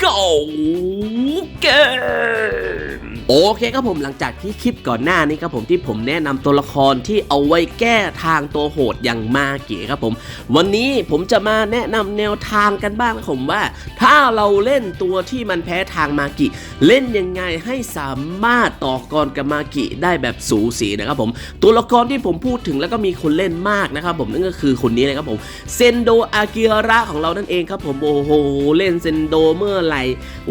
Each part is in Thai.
เก๋าเกม โอเคครับผมหลังจากที่คลิปก่อนหน้านี้ครับผมที่ผมแนะนำตัวละครที่เอาไว้แก้ทางตัวโหดอย่างมาเก๋ครับผม วันนี้ผมจะมาแนะนำแนวทางกันบ้างนะครับผมว่า ถ้าเราเล่นตัวที่มันแพ้ทางมากิ เล่นยังไงให้สามารถต่อกรกับมากิได้แบบสูสีนะครับผม ตัวละครที่ผมพูดถึงแล้วก็มีคนเล่นมากนะครับผมนั่นก็คือคนนี้เลยครับผมเซนโดอากิระของเรานั่นเองครับผมโอ้โหเล่นเซนโดเมื่อไหร่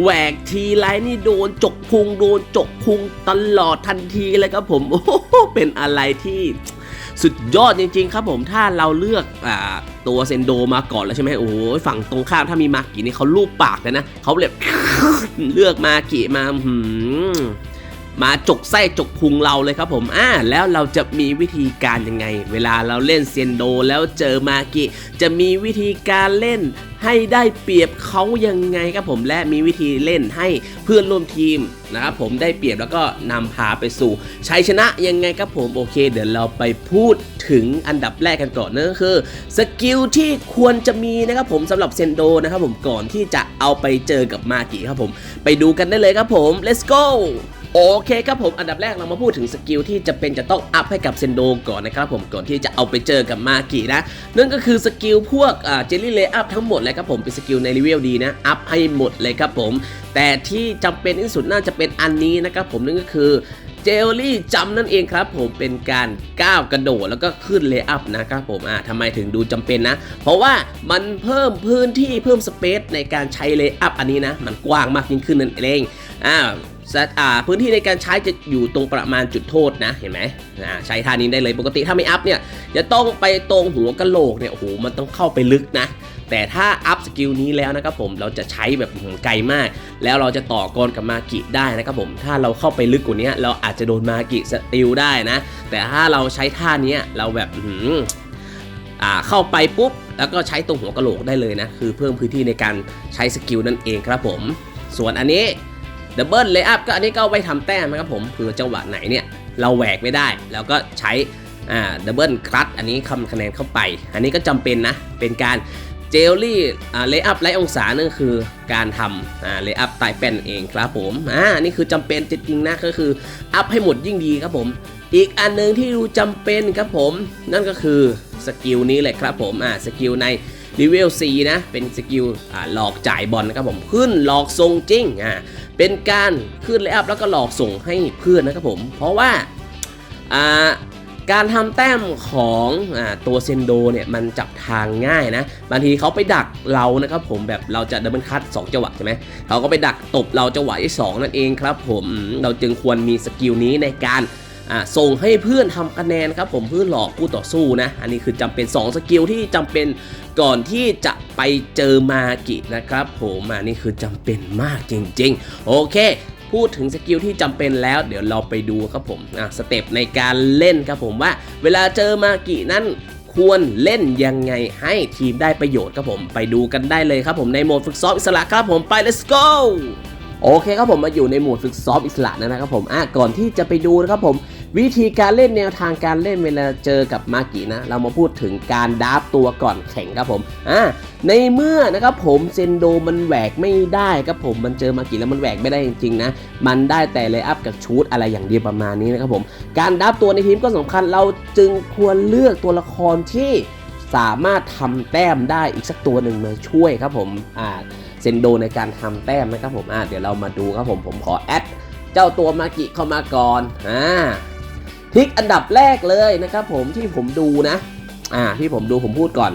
แหวกทีไรนี่โดนจกพุงโดนจกพุงตลอดทันทีเลยครับผมโอ้โหเป็นอะไรที่สุดยอดจริง ๆ ครับผมถ้าเราเลือกอตัวเซนโดมาก่อนแล้วใช่ไหมโอ้โหฝั่งตรงข้ามถ้ามีมากินี่เขาลูบปากเลยนะเขาแบบเลือกมากิมาหืม มาจกไส้จกพุงเราเลยครับผมอ่าแล้วเราจะมีวิธีการยังไง เวลาเราเล่นเซนโดแล้วเจอมากิจะมีวิธีการเล่นให้ได้เปรียบเขายังไงครับผมและมีวิธีเล่นให้เพื่อนร่วมทีมนะครับผมได้เปรียบแล้วก็นำพาไปสู่ชัยชนะยังไงครับผมโอเค เดี๋ยวเราไปพูดถึงอันดับแรกกันก่อนนั่นก็คือสกิลที่ควรจะมีนะครับผมสำหรับเซนโดนะครับผมก่อนที่จะเอาไปเจอกับมากิครับผม ไปดูกันได้เลยครับผม let's go โอเคครับผมอันดับแรกเรามาพูดถึงสกิลที่จะเป็นจะต้องอัพให้กับเซนโดก่อนนะครับผมก่อนที่จะเอาไปเจอกับมากินะนั่นก็คือสกิลพวกเจลลี่เลย์อัพทั้งหมดเลยครับผมเป็นสกิลในรีเวลดีนะอัพให้หมดเลยครับผม แต่ที่จำเป็นที่สุดน่าจะเป็นอันนี้นะครับผมนั่นก็คือเจลลี่จำนั่นเองครับผมเป็นการก้าวกระโดดแล้วก็ขึ้นเลย์อัพนะครับผมอ่าทำไมถึงดูจำเป็นนะ เพราะว่ามันเพิ่มพื้นที่เพิ่มสเปซในการใช้เลย์อัพอันนี้นะ มันกว้างมากยิ่งขึ้นนั่นเองอ่าสัตว์อ่า พื้นที่ในการใช้จะอยู่ตรงประมาณจุดโทษนะเห็นไหมใช้ท่านี้ได้เลยปกติถ้าไม่อัพเนี่ยจะต้องไปตรงหัวกะโหลกเนี่ยโอ้โหมันต้องเข้าไปลึกนะ แต่ถ้าอัพสกิลนี้แล้วนะครับผมเราจะใช้แบบไกลมาก แล้วเราจะต่อกรกับมากิได้นะครับผมถ้าเราเข้าไปลึกกว่านี้เราอาจจะโดนมากิสติลได้นะ แต่ถ้าเราใช้ท่านี้เราแบบอ่าเข้าไปปุ๊บแล้วก็ใช้ตรงหัวกะโหลกได้เลยนะ คือเพิ่มพื้นที่ในการใช้สกิลนั่นเองครับผม ส่วนอันนี้ ดับเบิลเลย์อัพก็อันนี้ก็ไว้ทำแต้มนะครับผมเผื่อจังหวะไหนเนี่ยเราแหวกไม่ได้ แล้วก็ใช้อ่าดับเบิลคลัตอันนี้คำคะแนนเข้าไป อันนี้ก็จำเป็นนะ เป็นการเจลลี่อ่าเลย์อัพไร้องศานั่นคือการทำอ่าเลย์อัพใต้แป้นเองครับผมอ่าอันนี่คือจำเป็นจริงๆนะก็คืออัพให้หมดยิ่งดีครับผม อีกอันหนึงที่ดูจำเป็นครับผม นั่นก็คือสกิลนี้เลยครับผมอ่าสกิลใน รีเวล4นะ เป็นสกิลหลอกจ่ายบอลนะครับผมขึ้นหลอกทรงจริงอ่าเป็นการขึ้นเลย์อัพแล้วก็หลอกส่งให้เพื่อนนะครับผม เพราะว่าอ่าการทำแต้มของอตัวเซนโดเนี่ยมันจับทางง่ายนะ บางทีเขาไปดักเรานะครับผมแบบเราจะดับเบิลคัตสองจังหวะใช่ไหมเขาก็ไปดักตบเราจังหวะที่สองนั่นเองครับผมเราจึงควรมีสกิลนี้ในการ ส่งให้เพื่อนทำคะแนนครับผมเพื่อหลอกคู่ต่อสู้นะ อันนี้คือจำเป็น 2 สกิลที่จำเป็นก่อนที่จะไปเจอมากินะครับ ผมอันนี้คือจำเป็นมากจริง ๆ โอเคพูดถึงสกิลที่จำเป็นแล้ว เดี๋ยวเราไปดูครับผมอะสเต็ปในการเล่นครับผมว่า เวลาเจอมากินั้นควรเล่นยังไงให้ทีมได้ประโยชน์ครับผมไปดูกันได้เลยครับผมในโหมดฝึกซ้อมอิสระครับผมไป let's go โอเคครับผมมาอยู่ในโหมดฝึกซ้อมอิสระนะครับผมอะก่อนที่จะไปดูนะครับผม วิธีการเล่นแนวทางการเล่นเวลาเจอกับมากินะ เรามาพูดถึงการดับตัวก่อนแข่งครับผมอ่าในเมื่อนะครับผมเซนโดมันแหวกไม่ได้ครับผมมันเจอมากิแล้วมันแหวกไม่ได้จริงๆนะมันได้แต่เลย์อัพกับชูดอะไรอย่างเดียวประมาณนี้นะครับผมการดับตัวในทีมก็สำคัญเราจึงควรเลือกตัวละครที่สามารถทำแต้มได้อีกสักตัวหนึ่งมาช่วยครับผมอ่าเซนโดในการทำแต้มนะครับผมอ่าเดี๋ยวเรามาดูครับผมผมขอแอดเจ้าตัวมากิเข้ามาก่อนอ่า ทริกอันดับแรกเลยนะครับผมที่ผมดูนะ อ่าที่ผมดูผมพูดก่อน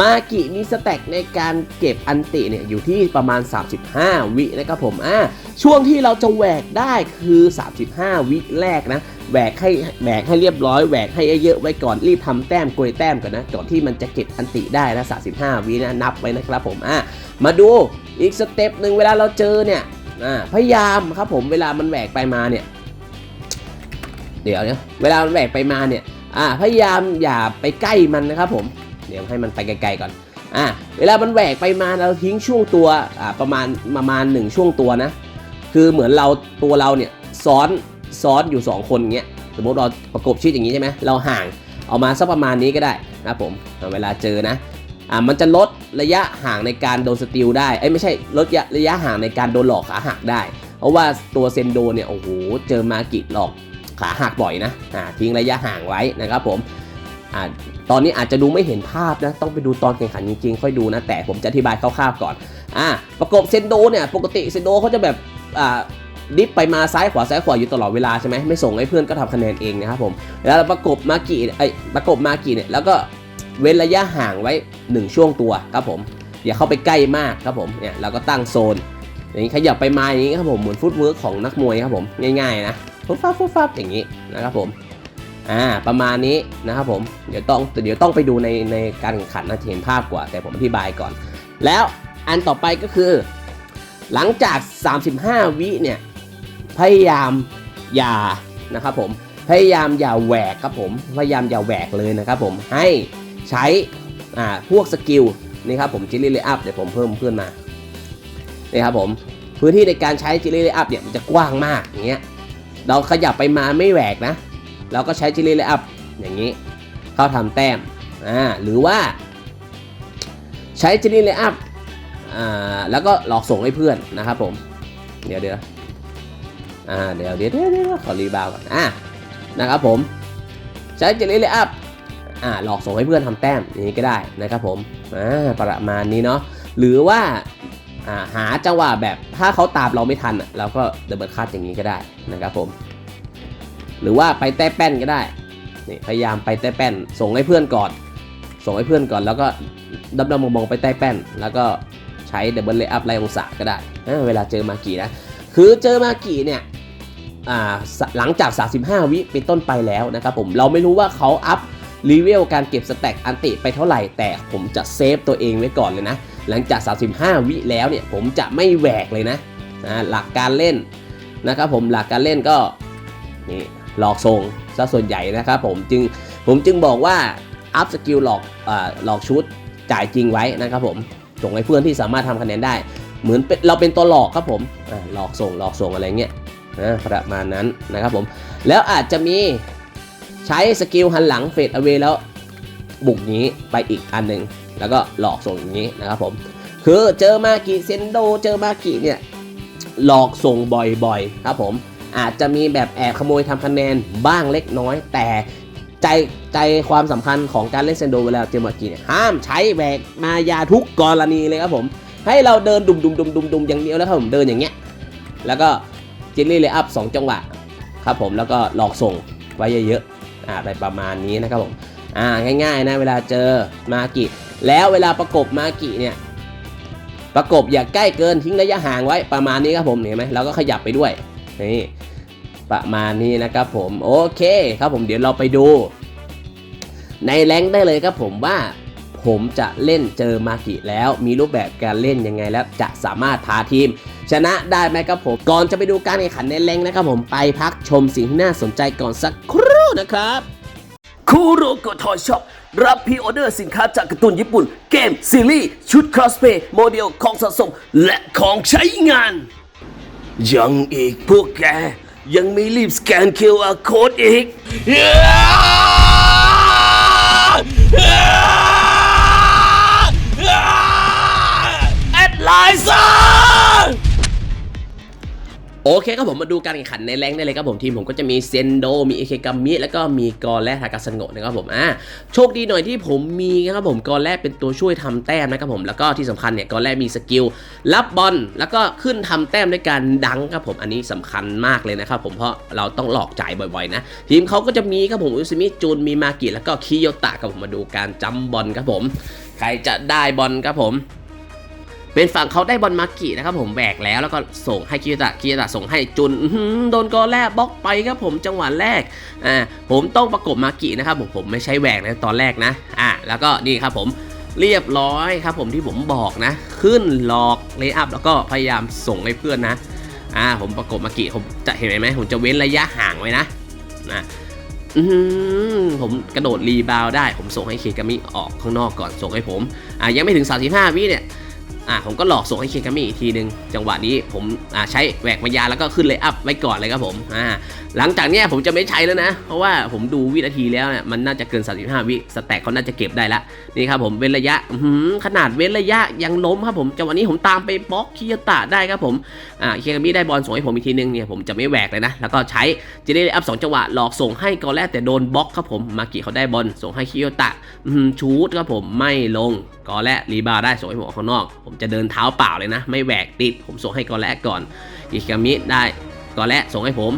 มากิมีสแต็กในการเก็บอันติเนี่ยอยู่ที่ประมาณ 35 วินะครับผมอ่าช่วงที่เราจะแหวกได้คือ 35 วิแรกนะแหวกให้แหวกให้เรียบร้อยแหวกให้เยอะไว้ก่อนรีบทำแต้มกลวยแต้มก่อนนะก่อนที่มันจะเก็บอันติได้นะ 35 วินะนับไว้นะครับผมอ่ามาดูอีกสเต็ปหนึ่งเวลาเราเจอเนี่ยอ่าพยายามครับผมเวลามันแหวกไปมาเนี่ย เดี๋ยวเนี่ยเวลาแหวกไปมาเนี่ยอ่าพยายามอย่าไปใกล้มันนะครับผมเดี๋ยวให้มันไปไกลๆก่อนอ่าเวลามันแหวกไปมาเราทิ้งช่วงตัวอ่าประมาณประมาณหนึ่งช่วงตัวนะ คือเหมือนเราตัวเราเนี่ยซ้อนซ้อนอยู่ 2 คนอย่างเงี้ยสมมติเราประกบชิดอย่างนี้ใช่ไหมเราห่างเอามาสักประมาณนี้ก็ได้นะผมเวลาเจอนะอ่ามันจะลดระยะห่างในการโดนสติลได้เอ้ยไม่ใช่ลดระยะระยะห่างในการโดนหลอกขาหักได้ เพราะว่าตัวเซนโดเนี่ยโอ้โหเจอมากิหลอก ขาหักบ่อยนะอ่าทิ้งระยะห่างไว้นะครับผมอ่าตอนนี้อาจจะดูไม่เห็นภาพนะ ต้องไปดูตอนแข่งขันจริงๆ ค่อยดูนะ แต่ผมจะอธิบายคร่าวๆก่อนอ่าประกบเซนโดเนี่ยปกติเซนโดเขาจะแบบอ่าดิฟไปมาซ้ายขวาซ้ายขวาอยู่ตลอดเวลาใช่ไหมไม่ส่งให้เพื่อนก็ทำคะแนนเองนะครับผมแล้วประกบมากี่ไอประกบมากี่เนี่ยแล้วก็เว้นระยะห่างไว้ 1 ช่วงตัวครับผมอย่าเข้าไปใกล้มากครับผมเนี่ยเราก็ตั้งโซนอย่างนี้ขยับไปมาอย่างนี้ครับผมเหมือนฟุตเวิร์กของนักมวยครับผมง่ายๆนะ ฟุบฟับฟุบฟับอย่างนี้นะครับผมอ่าประมาณนี้นะครับผมเดี๋ยวต้องเดี๋ยวต้องไปดูในในการแข่งขันนะจะเห็นภาพกว่า แต่ผมอธิบายก่อน แล้วอันต่อไปก็คือ หลังจาก 35 วิเนี่ยพยายามอย่านะครับผมพยายามอย่าแหวกครับผมพยายามอย่าแหวกเลยนะครับผมให้ใช้อ่าพวกสกิลนี่ครับผมจิลลี่เลอัพเดี๋ยวผมเพิ่มเพื่อนมานี่ครับผมพื้นที่ในการใช้จิลลี่เลอัพเนี่ยมันจะกว้างมากอย่างเงี้ย เราขยับไปมาไม่แหวกนะ เราก็ใช้จิลลี่เลอัพอย่างนี้ เข้าทำแต้มอ่าหรือว่าใช้จิลลี่เลอัพอ่าแล้วก็หลอกส่งให้เพื่อนนะครับผม เดี๋ยวเดี๋ยวอ่าเดี๋ยวเดี๋ยวเดี๋ยวขอรีบาวก่อนอะนะครับผม ใช้จลลี่เลยอัพอ่าหลอกส่งให้เพื่อนทำแต้มอย่างนี้ก็ได้นะครับผมอ่าประมาณนี้เนาะหรือว่า หาจังหวะแบบถ้าเขาตามเราไม่ทันเราก็ดับเบิลคัตอย่างนี้ก็ได้นะครับผม หรือว่าไปแต้แป้นก็ได้นี่พยายามไปแต้แป้น ส่งให้เพื่อนก่อน ส่งให้เพื่อนก่อน แล้วก็ดับดับมองไปใต้แป้น แล้วก็ใช้ดับเบิลเลย์อัพไล่องศาก็ได้เวลาเจอมากี่นะคือเจอมากี่เนี่ยหลังจาก 35 วิเป็นต้นไปแล้วนะครับผมเราไม่รู้ว่าเขาอัพรีเวลการเก็บสแต็กอันติไปเท่าไหร่แต่ผมจะเซฟตัวเองไว้ก่อนเลยนะ หลังจาก 35 วิแล้วเนี่ยผมจะไม่แหวกเลยนะอ่าหลักการเล่นนะครับผมหลักการเล่นก็นี่หลอกส่งซะส่วนใหญ่นะครับผมจึงผมจึงบอกว่าอัพสกิลหลอกอหลอกชุดจ่ายจริงไว้นะครับผมส่งให้เพื่อนที่สามารถทำคะแนนได้ เหมือนเป็นเราเป็นตัวหลอกครับผมหลอกส่งหลอกส่งอะไรเงี้ยนะประมาณนั้นนะครับผมแล้วอาจจะมีใช้สกิลหันหลังเฟดเอา a y แล้วบุกนี้ไปอีกอันหนึ่ง แล้วก็หลอกส่งอย่างนี้นะครับผมคือเจอมากิเซนโดเจอมากิเนี่ยหลอกส่งบ่อยๆครับผมอาจจะมีแบบแอบขโมยทำคะแนนบ้างเล็กน้อย แต่ใจใจความสำคัญของการเล่นเซนโดเวลาเจอมากิเนี่ยห้ามใช้แหวกมายาทุกกรณีเลยครับผม ให้เราเดินดุมดุมดุมดุมดุมอย่างเดียวแล้วครับผมเดินอย่างเงี้ยแล้วก็จิลลี่เลยอัพสองจังหวะครับผมแล้วก็หลอกส่งไว้เยอะๆอ่าไปประมาณนี้นะครับผมอ่าง่ายๆนะเวลาเจอมากิ แล้วเวลาประกบมากิเนี่ยประกบอย่าใกล้เกินทิ้งระยะห่างไว้ประมาณนี้ครับผมเห็นไหมเราก็ขยับไปด้วยนี่ประมาณนี้นะครับผมโอเคครับผมเดี๋ยวเราไปดู ในแรงได้เลยครับผมว่าผมจะเล่นเจอมากิแล้วมีรูปแบบการเล่นยังไงแล้วจะสามารถพาทีม ชนะได้ไหมครับผมก่อนจะไปดูการแข่งขันในแรงนะครับผมไปพักชมสิ่งที่น่าสนใจก่อนสักครู่นะครับคูโรโกทอยช็อป รับพรีออเดอร์สินค้าจากการ์ตูนญี่ปุ่น เกม ซีรีส์ชุดครอสเพย์โมเดลของสะสม และของใช้งาน ยังอีกพวกแก ยังไม่รีบสแกน QR Code อีก โอเคครับผมมาดูการแข่งขันในแรงได้เลยครับผมทีมผมก็จะมีเซนโดมีเอเคกัมมิแล้วก็มีกรและทากาสโงะนะครับผมอ่าโชคดีหน่อยที่ผมมีนะครับผมกรแรกเป็นตัวช่วยทำแต้มนะครับผมแล้วก็ที่สำคัญเนี่ยกรแรกมีสกิลรับบอลแล้วก็ขึ้นทำแต้มด้วยการดังครับผมอันนี้สำคัญมากเลยนะครับผมเพราะเราต้องหลอกจ่ายบ่อยๆนะทีมเขาก็จะมีครับผมอุซมิจูนมีมากิแล้วก็คิโยตะครับผมมาดูการจัมบอลครับผม ใครจะได้บอลครับผม เป็นฝั่งเขาได้บอลมากินะครับผมแบกแล้วแล้วก็ส่งให้คิยตะคิยตะส่งให้จุนโดนกอแรกบล็อกไปครับผมจังหวะแรกอ่าผมต้องประกบมากินะครับผมผมไม่ใช้แหวกนะตอนแรกนะอ่าแล้วก็นี่ครับผมเรียบร้อยครับผมที่ผมบอกนะ ขึ้นหลอกเลย์อัพแล้วก็พยายามส่งให้เพื่อนนะอ่าผมประกบมากิผมจะเห็นไหมผมจะเว้นระยะห่างไว้นะนะอืมผมกระโดดรีบาวด์ได้ ผมส่งให้เคกามิออกข้างนอกก่อนส่งให้ผมอ่ายังไม่ถึง 35 วิเนี่ย อะผมก็หลอกส่งให้เคกามิอีกทีหนึ่งจังหวะนี้ผมอ่าใช้แหวกมายาแล้วก็ขึ้นเลยอัพไว้ก่อนเลยครับผมอ่า หลังจากเนี้ยผมจะไม่ใช้แล้วนะ เพราะว่าผมดูวินาทีแล้วเนี่ยมันน่าจะเกิน 35 วิสแต็กเขาน่าจะเก็บได้ละนี่ครับผมเว้นระยะขนาดเว้นระยะยังล้มครับผมจังหวะนี้ผมตามไปบล็อกคิยตะได้ครับผมอ่าเคกามิได้บอลส่งให้ผมอีกทีนึงเนี่ยผมจะไม่แหวกเลยนะ แล้วก็ใช้เจเดอัพสองจังหวะหลอกส่งให้ก่อนแรกแต่โดนบล็อกครับผมมากิเขาได้บอลส่งให้คิยตะชูดครับผมไม่ลงก่อนแรกรีบาได้ส่งให้ผมออกข้างนอก ผมจะเดินเท้าเปล่าเลยนะ ไม่แหวกติดผมส่งให้ก่อนแรกก่อนอิกามิได้ ก่อนแรกส่งให้ผม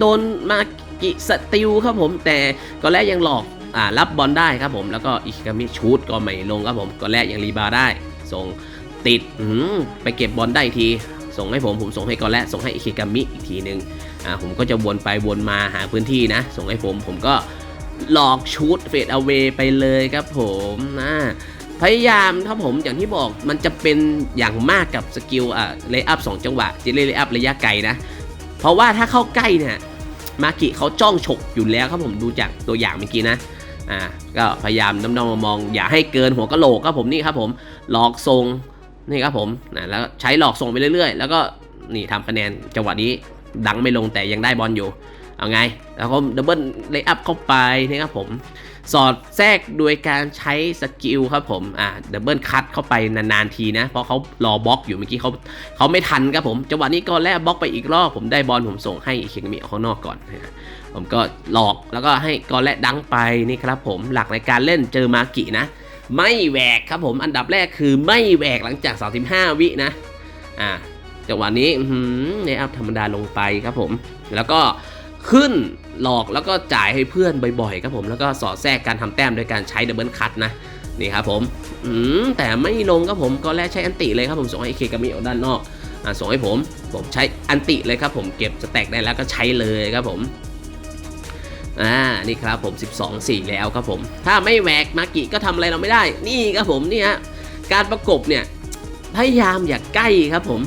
โดนมากิสติลครับผม แต่ก่อนแรกยังหลอกอ่ารับบอลได้ครับผมแล้วก็อิกามิชูดก็ไม่ลงครับผมก็แรกยังรีบาได้ ส่งติดอืไปเก็บบอลได้อีกที ส่งให้ผมผมส่งให้กอนแรกส่งให้อิคิกามิอีกทีหนึ่งอ่าผมก็จะวนไปวนมาหาพื้นที่นะ ส่งให้ผมผมก็หลอกชูดเฟดเอาเวไปเลยครับผมนะพยายามครับผมอย่างที่บอกมันจะเป็นอย่างมากกับสกิลอ่าเลย์อัพสองจังหวะจิเลย์อัพระยะไกลนะ เพราะว่าถ้าเข้าใกล้เนี่ยมากิเขาจ้องฉกอยู่แล้วครับผมดูจากตัวอย่างเมื่อกี้นะอ่าก็พยายามน้ำๆมองอย่าให้เกินหัวกะโหลกครับผมนี่ครับผมหลอกทรงนี่ครับผมนะแล้วใช้หลอกส่งไปเรื่อยๆ แล้วก็นี่ทำคะแนนจังหวะนี้ดังไม่ลงแต่ยังได้บอลอยู่ เอาไง แล้วก็ดับเบิลเลย์อัพเข้าไปนี่ครับผม สอดแทรกโดยการใช้สกิลครับผม อ่าดับเบิลคัตเข้าไปนานๆทีนะ เพราะเขารอบล็อกอยู่เมื่อกี้เขาเขาไม่ทันครับผม จังหวะนี้ก็แลกบล็อกไปอีกรอบ ผมได้บอลผมส่งให้อิเคกามิออกข้างนอกก่อนนะผมก็หลอกแล้วก็ให้กอและดังไปนี่ครับผม หลักในการเล่นเจอมากินะ ไม่แหวกครับผม อันดับแรกคือไม่แหวกหลังจาก 35 วินะ อ่าจังหวะนี้ในอัพธรรมดาลงไปครับผม แล้วก็ ขึ้นหลอกแล้วก็จ่ายให้เพื่อนบ่อยๆครับผมแล้วก็สอดแทรกการทำแต้มโดยการใช้ดับเบิลคัตนะนี่ครับผมอืมแต่ไม่ลงครับผมก็แรกใช้อันติเลยครับผมส่งให้เคกามิออกด้านนอกอ่าส่งให้ผมผมใช้อันติเลยครับผมเก็บสแต็กได้แล้วก็ใช้เลยครับผมอ่านี่ครับผม 12 4 แล้วครับผม ถ้าไม่แหวกมากิก็ทำอะไรเราไม่ได้ นี่ครับผมนี่ฮะการประกบเนี่ยพยายามอย่าใกล้ครับผม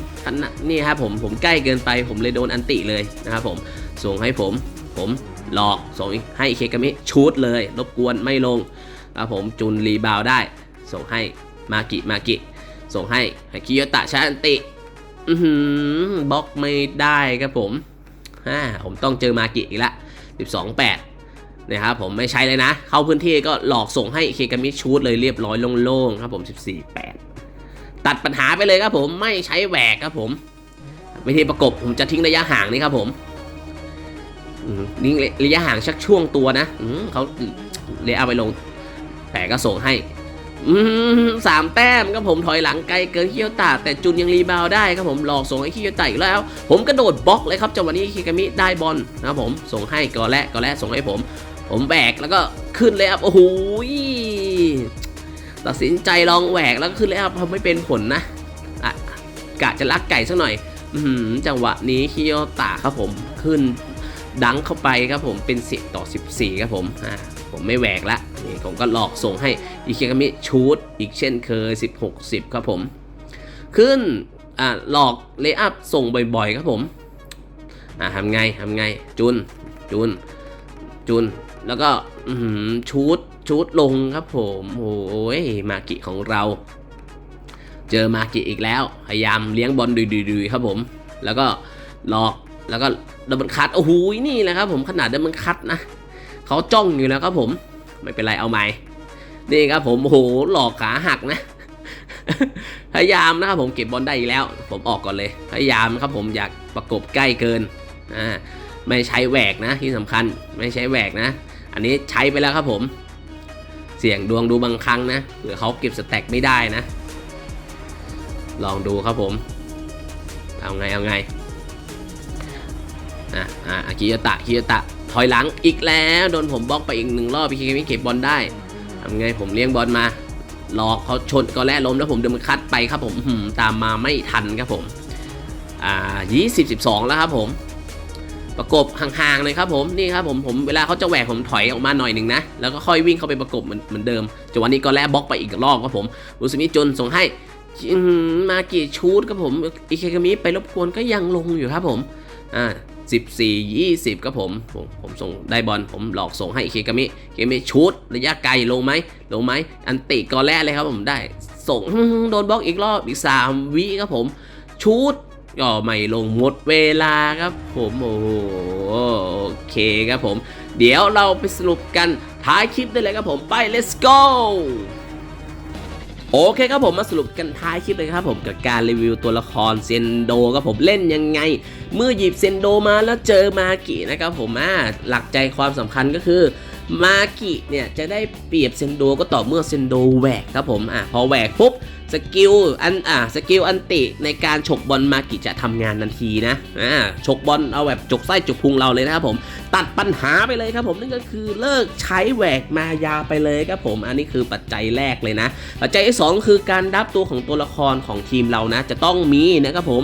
นี่ครับผมผมใกล้เกินไปผมเลยโดนอันติเลยนะครับผม ส่งให้ผม ผมหลอกส่งให้เคกามิชูดเลย รบกวนไม่ลงครับผมจุนรีบาวได้ ส่งให้มากิมากิส่งให้คิโยตะชาอันติบล็อกไม่ได้ครับผมอ่าผมต้องเจอมากิอีกละ12 8นะครับผมไม่ใช้เลยนะ เข้าพื้นที่ก็หลอกส่งให้เคกามิชูดเลยเรียบร้อยโล่งๆครับผม 14 8 ตัดปัญหาไปเลยครับผมไม่ใช้แหวกครับผมวิธีประกบผมจะทิ้งระยะห่างนี่ครับผม นิ่ระยะห่างชักช่วงตัวนะอืเขาเลยเอาไปลง แต่ก็ส่งให้สามแต้มครับผมถอยหลังไกลเกินคิโยตะแต่จุนยังรีบาวได้ครับผมหลอกส่งให้คิโยตะอีกแล้ว ผมกระโดดบล็อกเลยครับจังหวะนี้คิกามิได้บอลนะครับผมส่งให้กอแรกกอแรกส่งให้ผม ผมแบกแล้วก็ขึ้นเลยครับโอ้โหตัดสินใจลองแหวกแล้วก็ขึ้นเลยครับทำไม่เป็นผลนะอะกะจะลักไก่สักหน่อยอืจังหวะนี้คิโยตะครับผมขึ้น ดังเข้าไปครับผมเป็น 10 ต่อ 14 ครับผมอ่าผมไม่แหวกละนี่ผมก็หลอกส่งให้อิเคกามิชูดอีกเช่นเคย 16 10 ครับผม ขึ้นอ่าหลอกเลย์อัพส่งบ่อยๆ ครับผมอ่าทำไงทำไงจุนจุนจุนแล้วก็ชูดชูดลงครับผมโอ้ยมากิของเรา เจอมากิอีกแล้ว พยายามเลี้ยงบอลดุยๆครับผม แล้วก็หลอก แล้วก็ดับเบิลคัตโอ้โหนี่แหละครับผมขนาดดับเบิลคัตนะเขาจ้องอยู่แล้วครับผมไม่เป็นไรเอาใหม่นี่ครับผมโอ้โหหลอกขาหักนะพยายามนะครับผมเก็บบอลได้อีกแล้ว ผมออกก่อนเลย พยายามครับผมอยากประกบใกล้เกินอ่าไม่ใช้แหวกนะที่สำคัญไม่ใช้แหวกนะ อันนี้ใช้ไปแล้วครับผม เสี่ยงดวงดูบางครั้งนะเผื่อเขาเก็บสแต็กไม่ได้นะ ลองดูครับผม เอาไงเอาไง อะอะอากิยตะคิยตะ ถอยหลังอีกแล้วโดนผมบล็อกไปอีกหนึ่งรอบพี่เคมิเก็บบอลได้ทำไงผมเลี้ยงบอลมาหลอกเขาชนก็แล่ล้มแล้วผมเดินมคัดไปครับผมหืมตามมาไม่ทันครับผมอ่ายี่สิบสิบสองแล้วครับผม ประกบห่างๆเลยครับผมนี่ครับผมผมเวลาเขาจะแหวกผมถอยออกมาหน่อยหนึ่งนะแล้วก็ค่อยวิ่งเข้าไปประกบเหมือนเหมือนเดิมจังหวะนี้ก็แล่บล็อกไปอีกรอบครับผมรุสมิจนส่งให้มากิชูดครับผมอิเคกามิไปรบกวนก็ยังลงอยู่ครับผมอ่า 14 20ครับผมผม ผมส่งได้บอลผมหลอกส่งให้เคกามิเคกามิชูดระยะไกลลงไหมลงไหมอันติก่อนแรกเลยครับผมได้ ส่งโดนบล็อกอีกรอบอีก 3 วิครับผมชูดก็ไม่ลงหมดเวลาครับผมโอ้โอเคครับผม เดี๋ยวเราไปสรุปกันท้ายคลิปได้เลยครับผมไป let's go โอเคครับผมมาสรุปกันท้ายคลิปเลยครับผมกับการรีวิวตัวละครเซนโดครับผมเล่นยังไง เมื่อหยิบเซนโดมาแล้วเจอมากินะครับผมอ่าหลักใจความสำคัญก็คือมากิเนี่ยจะได้เปรียบเซนโดก็ต่อเมื่อเซนโดแหวกครับผมอ่าพอแหวกปุ๊บ สกิลอันอ่าสกิลอันติในการฉกบอลมากิจะทำงานทันทีนะอ่าฉกบอลเอาแบบจกไส้จกพุงเราเลยนะครับผม ตัดปัญหาไปเลยครับผมนั่นก็คือเลิกใช้แหวกมายาไปเลยครับผม อันนี้คือปัจจัยแรกเลยนะ ปัจจัยที่สองคือการดับตัวของตัวละครของทีมเรานะ จะต้องมีนะครับผม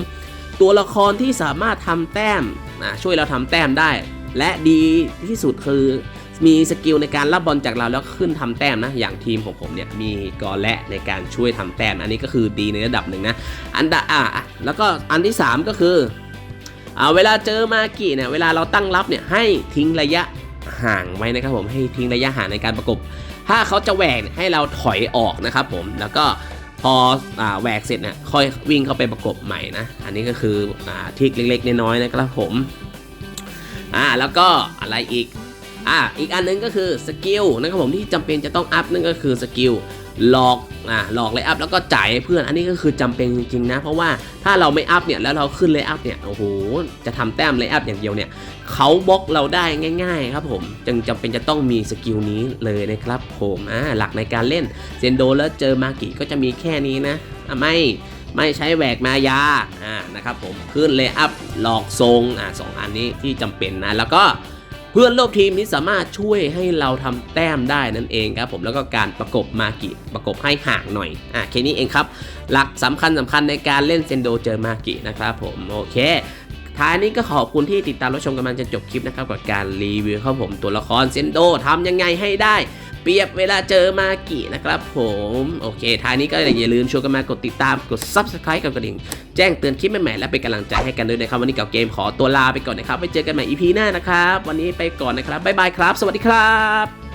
ตัวละครที่สามารถทำแต้มนะช่วยเราทำแต้มได้ และดีที่สุดคือ มีสกิลในการรับบอลจากเราแล้วขึ้นทำแต้มนะ อย่างทีมของผมเนี่ยมีกอและในการช่วยทำแต้ม อันนี้ก็คือดีในระดับหนึ่งนะ อันดะอะอะแล้วก็อันที่ 3 ก็คืออ่าเวลาเจอมากิเนี่ยเวลาเราตั้งรับเนี่ยให้ทิ้งระยะห่างไว้นะครับผมให้ทิ้งระยะห่างในการประกบ ถ้าเขาจะแหวกให้เราถอยออกนะครับผมแล้วก็พออแหวกเสร็จเนี่ยค่อยวิ่งเข้าไปประกบใหม่นะอันนี้ก็คืออทิกเล็กๆน้อยๆนะครับผมอ่าแล้วก็อะไรอีก อ่าอีกอันหนึงก็คือสกิลนะครับผมที่จำเป็นจะต้องอัพนั่นก็คือสกิลหลอกอ่าหลอกเลยอัพแล้วก็จ่ายเพื่อนอันนี้ก็คือจำเป็นจริงๆนะ เพราะว่าถ้าเราไม่อัพเนี่ยแล้วเราขึ้นเลยอัพเนี่ยโอ้โหจะทำแต้มเลยอัพอย่างเดียวเนี่ยเขาบล็อกเราได้ง่าย ๆ ครับผมจึงจำเป็นจะต้องมีสกิลนี้เลยนะครับผมอ่าหลักในการเล่นเซนโดแล้วเจอมากิก็จะมีแค่นี้นะไม่ไม่ใช้แหวกมายาอ่านะครับผมขึ้นเลยอัพหลอกทรงอ่าสองอันนี้ที่จำเป็นนะแล้วก็ เพื่อนร่วมทีมนี้สามารถช่วยให้เราทำแต้มได้นั่นเองครับผมแล้วก็การประกบมากิประกบให้ห่างหน่อยอะแค่นี้เองครับ หลักสำคัญสำคัญในการเล่นเซนโดเจอมากินะครับผมโอเค ท้ายนี้ก็ขอบคุณที่ติดตามรับชมกันมาจนจบคลิปนะครับกับการรีวิวครับผมตัวละครเซนโดทำยังไงให้ได้เปรียบเวลาเจอมากินะครับผม โอเค ท้ายนี้ก็อย่าลืมชวนกันมากดติดตามกด subscribe กับกระดิ่ง แจ้งเตือนคลิปใหม่ๆและเป็นกำลังใจให้กันด้วยนะครับ วันนี้กับเกมขอตัวลาไปก่อนนะครับไว้เจอกันใหม่ EP หน้านะครับ วันนี้ไปก่อนนะครับ บ๊ายบายครับ สวัสดีครับ